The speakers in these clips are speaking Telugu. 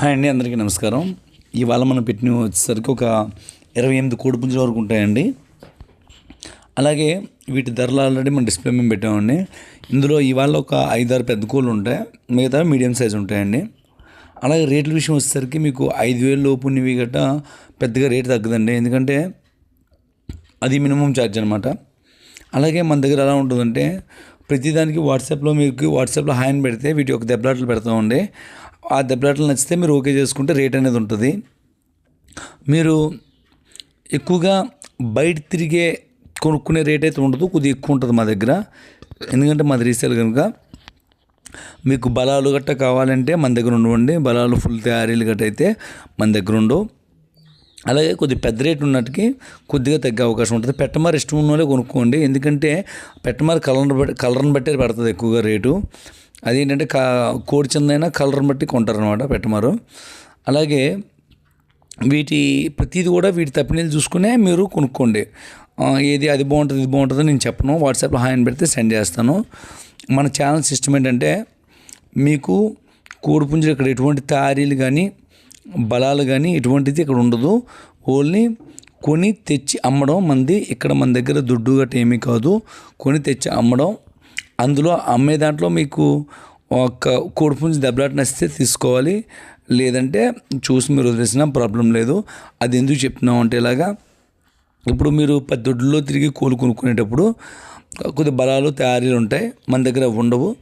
హాయ్ అండి అందరికీ నమస్కారం. ఇవాళ మనం పెట్టిన వచ్చేసరికి ఒక ఇరవై ఎనిమిది కోడి పుంజుల వరకు ఉంటాయండి. అలాగే వీటి ధరలు ఆల్రెడీ మనం డిస్ప్లే మేము పెట్టామండి. ఇందులో ఇవాళ ఒక ఐదారు పెద్ద కోళ్ళు ఉంటాయి. మిగతా మీడియం సైజ్ ఉంటాయండి. అలాగే రేట్ల విషయం వచ్చేసరికి మీకు ఐదు వేలు లోపు ఉన్నవి గట్ట పెద్దగా రేట్ తగ్గదండి. ఎందుకంటే అది మినిమం ఛార్జ్ అనమాట అలాగే మన దగ్గర ఎలా ఉంటుందంటే ప్రతిదానికి వాట్సాప్లో మీకు వాట్సాప్లో హాయ్ అని పెడితే వీటి యొక్క దెబ్బలాట్లు పెడతామండి. ఆ దెబ్బలాటలు నచ్చితే మీరు ఓకే చేసుకుంటే రేట్ అనేది ఉంటుంది. మీరు ఎక్కువగా బయట తిరిగే కొనుక్కునే రేట్ అయితే ఉండదు కొద్దిగా ఎక్కువ ఉంటుంది మా దగ్గర. ఎందుకంటే మాది రీసేల్ కనుక మీకు బలాలు గట్ట కావాలంటే మన దగ్గర ఉండవండి. బలాలు ఫుల్ తయారీలు గట్ట అయితే మన దగ్గర ఉండవు. అలాగే కొద్ది పెద్ద రేట్ ఉన్నట్టుకి కొద్దిగా తగ్గే అవకాశం ఉంటుంది. పెట్టమారు ఇష్టం ఉన్న వాళ్ళే కొనుక్కోండి. ఎందుకంటే పెట్టమారు కలర్ బట్టి కలర్ని బట్టే పడుతుంది ఎక్కువగా రేటు. అదేంటంటే కా కోడి కలర్ని బట్టి కొంటారనమాట పెట్టమారు. అలాగే వీటి ప్రతిది కూడా వీటి తప్పినీళ్ళు చూసుకునే మీరు కొనుక్కోండి. ఏది అది బాగుంటుంది ఇది బాగుంటుంది నేను చెప్పను. వాట్సాప్లో హాయ్ అని పెడితే సెండ్ చేస్తాను. మన ఛానల్ సిస్టమ్ ఏంటంటే మీకు కోడిపుంజులు ఇక్కడ ఎటువంటి తయారీలు కానీ బలాలు కానీ ఎటువంటిది ఇక్కడ ఉండదు. ఓన్లీ కొని తెచ్చి అమ్మడం మంది ఇక్కడ మన దగ్గర దుడ్డు గట్ట ఏమీ కాదు. కొని తెచ్చి అమ్మడం అందులో అమ్మే దాంట్లో మీకు ఒక కోడి దెబ్బలాట నచ్చితే తీసుకోవాలి. లేదంటే చూసి మీరు వదిలేసినా ప్రాబ్లం లేదు. అది ఎందుకు చెప్తున్నాం అంటే ఇలాగా ఇప్పుడు మీరు పెద్ద తిరిగి కోలు కొనుక్కునేటప్పుడు కొద్ది బలాలు తయారీలు ఉంటాయి. మన దగ్గర ఉండవు.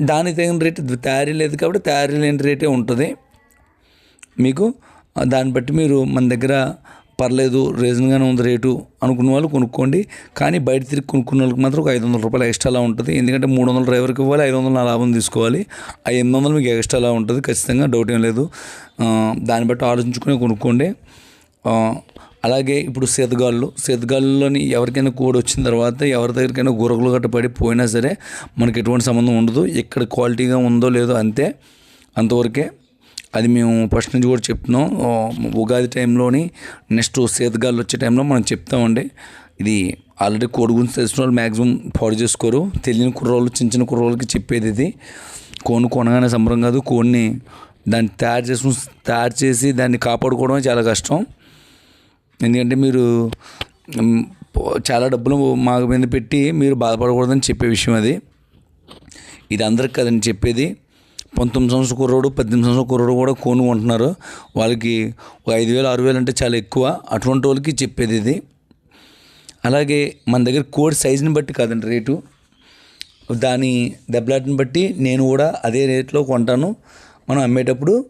దానికి తగిన రేటు తయారీ లేదు కాబట్టి తయారీ లేని రేటే ఉంటుంది. మీకు దాన్ని బట్టి మీరు మన దగ్గర పర్లేదు రీజన్గానే ఉంది రేటు అనుకున్న వాళ్ళు కొనుక్కోండి. కానీ బయట తిరిగి కొనుక్కున్న వాళ్ళకి మాత్రం ఒక ఐదు వందల రూపాయలు ఎక్స్ట్రాలా ఉంటుంది. ఎందుకంటే మూడు వందల డ్రైవర్కి ఇవ్వాలి ఐదు వందలు నా లాభం తీసుకోవాలి. ఆ ఎనిమిది వందలు మీకు ఎక్స్ట్రాలా ఉంటుంది ఖచ్చితంగా డౌట్ ఏం లేదు. దాన్ని బట్టి ఆలోచించుకుని కొనుక్కోండి. అలాగే ఇప్పుడు సేతగాళ్ళు సేతగాళ్ళలోని ఎవరికైనా కోడ్ వచ్చిన తర్వాత ఎవరి దగ్గరికైనా గురకలు గట్ట పడి పోయినా సరే మనకి ఎటువంటి సంబంధం ఉండదు. ఎక్కడ క్వాలిటీగా ఉందో లేదో అంతే అంతవరకే. అది మేము ఫస్ట్ నుంచి కూడా చెప్తున్నాం. ఉగాది టైంలోని నెక్స్ట్ సేతగాళ్ళు వచ్చే టైంలో మనం చెప్తామండి. ఇది ఆల్రెడీ కోడి గురించి తెలిసిన వాళ్ళు మ్యాక్సిమం పాడు చేసుకోరు. తెలియని కుర్రోళ్ళు చిన్న చిన్న కుర్రోళ్ళకి చెప్పేది ఇది. కోడిని కొనగానే సంబరం కాదు. కోడిని దాన్ని తయారు చేసుకుని తయారు చేసి దాన్ని కాపాడుకోవడమే చాలా కష్టం. ఎందుకంటే మీరు చాలా డబ్బులు మాకు మీద పెట్టి మీరు బాధపడకూడదని చెప్పే విషయం అది. ఇది అందరికి కదండి చెప్పేది. పంతొమ్మిది సంవత్సరం కుర్రోడు పద్దెనిమిది సంవత్సరం కుర్రోడు కూడా కోను కొంటున్నారు. వాళ్ళకి ఒక ఐదు వేలు ఆరు వేలు అంటే చాలా ఎక్కువ. అటువంటి వాళ్ళకి చెప్పేది ఇది. అలాగే మన దగ్గర కోడ్ సైజుని బట్టి కాదండి రేటు. దాని దెబ్బలాటని బట్టి నేను కూడా అదే రేట్లో కొంటాను. మనం అమ్మేటప్పుడు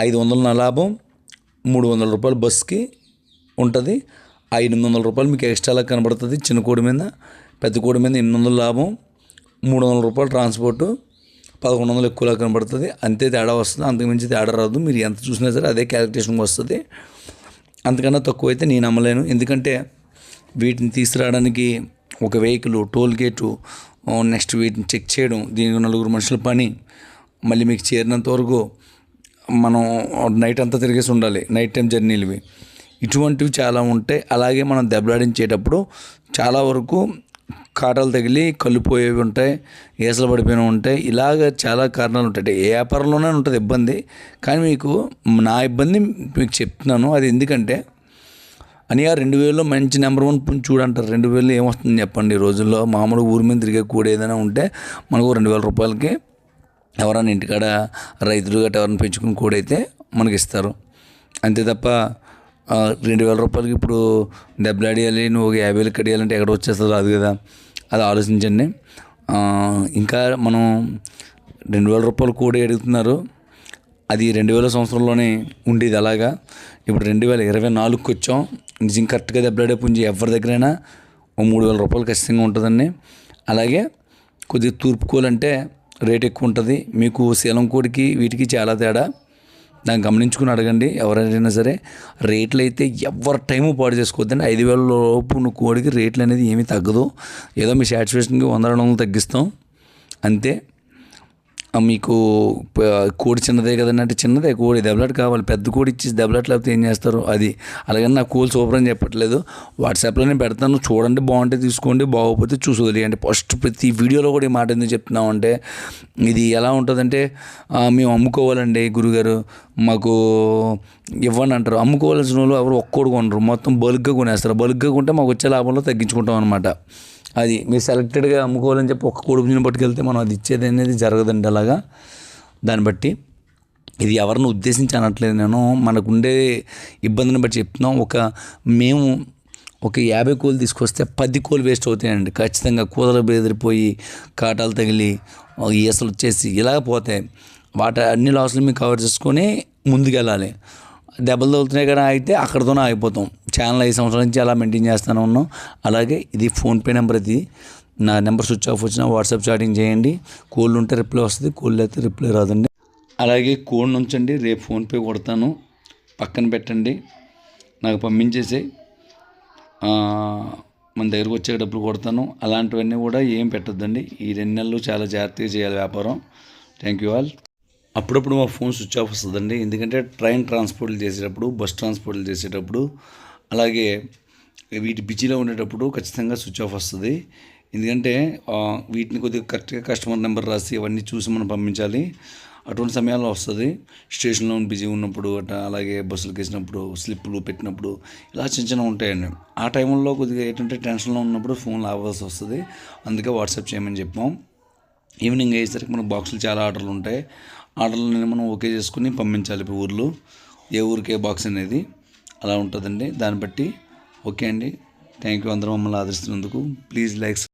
ఐదు వందల నా లాభం మూడు వందల రూపాయలు బస్కి ఉంటుంది. ఆ ఎనిమిది వందల రూపాయలు మీకు ఎక్స్ట్రాలా కనబడుతుంది చిన్న కోడి మీద పెద్ద కోడి మీద ఎనిమిది వందల లాభం మూడు వందల రూపాయలు ట్రాన్స్పోర్టు. పదకొండు వందలు ఎక్కువలా కనబడుతుంది. అంతే తేడా వస్తుంది. అంతకుమించి తేడా రాదు. మీరు ఎంత చూసినా సరే అదే క్యాలిక్యులేషన్ వస్తుంది. అంతకన్నా తక్కువ అయితే నేను నమ్మలేను. ఎందుకంటే వీటిని తీసుకురావడానికి ఒక వెహికల్ టోల్ గేటు నెక్స్ట్ వీటిని చెక్ చేయడం దీనికి నలుగురు మనుషుల పని. మళ్ళీ మీకు చేరినంత వరకు మనం నైట్ అంతా తిరిగేసి ఉండాలి. నైట్ టైం జర్నీలు ఇటువంటివి చాలా ఉంటాయి. అలాగే మనం దెబ్బలాడించేటప్పుడు చాలా వరకు కాటాలు తగిలి కళ్ళుపోయేవి ఉంటాయి ఏసలు పడిపోయినవి ఉంటాయి. ఇలాగ చాలా కారణాలు ఉంటాయి. ఏ వ్యాపారంలోనే ఉంటుంది ఇబ్బంది. కానీ మీకు నా ఇబ్బంది మీకు చెప్తున్నాను. అది ఎందుకంటే అనియా రెండు వేలలో మంచి నెంబర్ వన్ పుంజు చూడంటారు. రెండు వేలు ఏమొస్తుంది చెప్పండి. ఈ రోజుల్లో మామూలుగా ఊరి మీద తిరిగే కూడా ఏదైనా ఉంటే మనకు రెండు వేల రూపాయలకి ఎవరైనా ఇంటికాడ రైతులు గట్రా ఎవరైనా పెంచుకుని కూడా అయితే మనకి ఇస్తారు అంతే తప్ప రెండు వేల రూపాయలకి ఇప్పుడు డబ్బులు అడియాలి నువ్వు యాభై వేలకి అడియాలంటే ఎక్కడ వచ్చేస్తుంది రాదు కదా. అది ఆలోచించండి. ఇంకా మనం రెండు వేల రూపాయలు కూడా అడుగుతున్నారు. అది రెండు వేల సంవత్సరంలోనే ఉండేది అలాగా. ఇప్పుడు రెండు వేల ఇరవై నాలుగుకి వచ్చాం. నిజం కరెక్ట్గా దెబ్బలాడే పుంజి ఎవరి దగ్గరైనా ఓ మూడు వేల రూపాయలు ఖచ్చితంగా ఉంటుందండి. అలాగే కొద్దిగా తూర్పు అంటే రేట్ ఎక్కువ ఉంటుంది. మీకు శీలం కోడికి వీటికి చాలా తేడా. దాన్ని గమనించుకుని అడగండి. ఎవరైనా సరే రేట్లు అయితే ఎవరి టైము పాడు చేసుకోవద్దండి. ఐదు వేల లోపు నువ్వు కోడికి రేట్లు అనేది ఏమీ తగ్గదు. ఏదో మీ సాటిస్ఫాక్షన్కి వంద రెండు వందలు తగ్గిస్తాం. అంతే. మీకు కోడి చిన్నదే కదండి అంటే చిన్నదే కోడి దెబ్బలాట కావాలి. పెద్ద కోడి ఇచ్చి దెబ్బలాట లేకపోతే ఏం చేస్తారు? అది. అలాగే నా కూల్ సూపర్ అని చెప్పట్లేదు. వాట్సాప్లో నేను పెడతాను. చూడండి బాగుంటే తీసుకోండి బాగోపోతే చూసి వదిలేయండి ఫస్ట్ ప్రతి వీడియోలో కూడా ఈ మాట ఎందుకు చెప్తున్నాం అంటే ఇది ఎలా ఉంటుందంటే మేము అమ్ముకోవాలండి గురుగారు. మాకు ఇవ్వండి అంటారు. అమ్ముకోవాల్సిన వాళ్ళు ఎవరు ఒక్కోడు కొనరు. మొత్తం బల్క్గా కొనేస్తారు. బల్క్గా కొంటే మాకు వచ్చే లాభంలో తగ్గించుకుంటాం అనమాట అది మీరు సెలెక్టెడ్గా అమ్ముకోవాలని చెప్పి ఒక్క కొడుకుని పట్టుకెళ్తే మనం అది ఇచ్చేది అనేది జరగదండి అలాగా. దాన్ని బట్టి ఇది ఎవరిని ఉద్దేశించి అనట్లేదు నేను. మనకు ఉండే ఇబ్బందిని బట్టి చెప్తున్నాం. ఒక మేము ఒక యాభై కోలు తీసుకొస్తే పది కోలు వేస్ట్ అవుతాయండి. ఖచ్చితంగా కూదలు బెదిరిపోయి కాటాలు తగిలి ఈసలు వచ్చేసి ఇలాగ పోతాయి. వాటి అన్ని లాసులు మేము కవర్ చేసుకొని ముందుకెళ్ళాలి. దెబ్బలు తగులుతున్నాయి కదా అయితే అక్కడితోనే ఆగిపోతాం. ఛానల్ ఐదు సంవత్సరాల నుంచి అలా మెయింటైన్ చేస్తూనే ఉన్నాం. అలాగే ఇది ఫోన్పే నెంబర్ ఇది. నా నెంబర్ స్విచ్ ఆఫ్ వచ్చినా వాట్సాప్ చాటింగ్ చేయండి. కోల్డ్ ఉంటే రిప్లై వస్తుంది కోల్డ్ అయితే రిప్లై రాదండి. అలాగే కోడ్ ఉంచండి రేపు ఫోన్పే కొడతాను. పక్కన పెట్టండి. నాకు పంపించేసి మన దగ్గరకు వచ్చే డబ్బులు కొడతాను. అలాంటివన్నీ కూడా ఏం పెట్టొద్దండి. ఈ రెండు నెలలు చాలా జాగ్రత్తగా చేయాలి వ్యాపారం. Thank you all. అప్పుడప్పుడు మా ఫోన్ స్విచ్ ఆఫ్ వస్తుందండి. ఎందుకంటే ట్రైన్ ట్రాన్స్పోర్ట్లు చేసేటప్పుడు బస్ ట్రాన్స్పోర్ట్లు చేసేటప్పుడు అలాగే వీటి బిజీలో ఉండేటప్పుడు ఖచ్చితంగా స్విచ్ ఆఫ్ వస్తుంది. ఎందుకంటే వీటిని కొద్దిగా కరెక్ట్గా కస్టమర్ నెంబర్ రాసి అవన్నీ చూసి మనం పంపించాలి. అటువంటి సమయాల్లో వస్తుంది. స్టేషన్లో బిజీ ఉన్నప్పుడు అట్లా అలాగే బస్సులకు వేసినప్పుడు స్లిప్పులు పెట్టినప్పుడు ఇలా చిన్న చిన్న ఉంటాయండి. ఆ టైంలో కొద్దిగా ఏంటంటే టెన్షన్లో ఉన్నప్పుడు ఫోన్ ఆవాల్సి వస్తుంది. అందుకే వాట్సాప్ చేయమని చెప్పాం. ఈవినింగ్ అయ్యేసరికి మనకు బాక్సులు చాలా ఆర్డర్లు ఉంటాయి. ఆర్డర్లు మనం ఓకే చేసుకుని పంపించాలి. ఇప్పుడు ఊర్లో ఏ ఊరికే బాక్స్ అనేది అలా ఉంటుందండి. దాన్ని బట్టి ఓకే అండి. థ్యాంక్ యూ అందరూ మమ్మల్ని ఆదరిస్తున్నందుకు. Please likes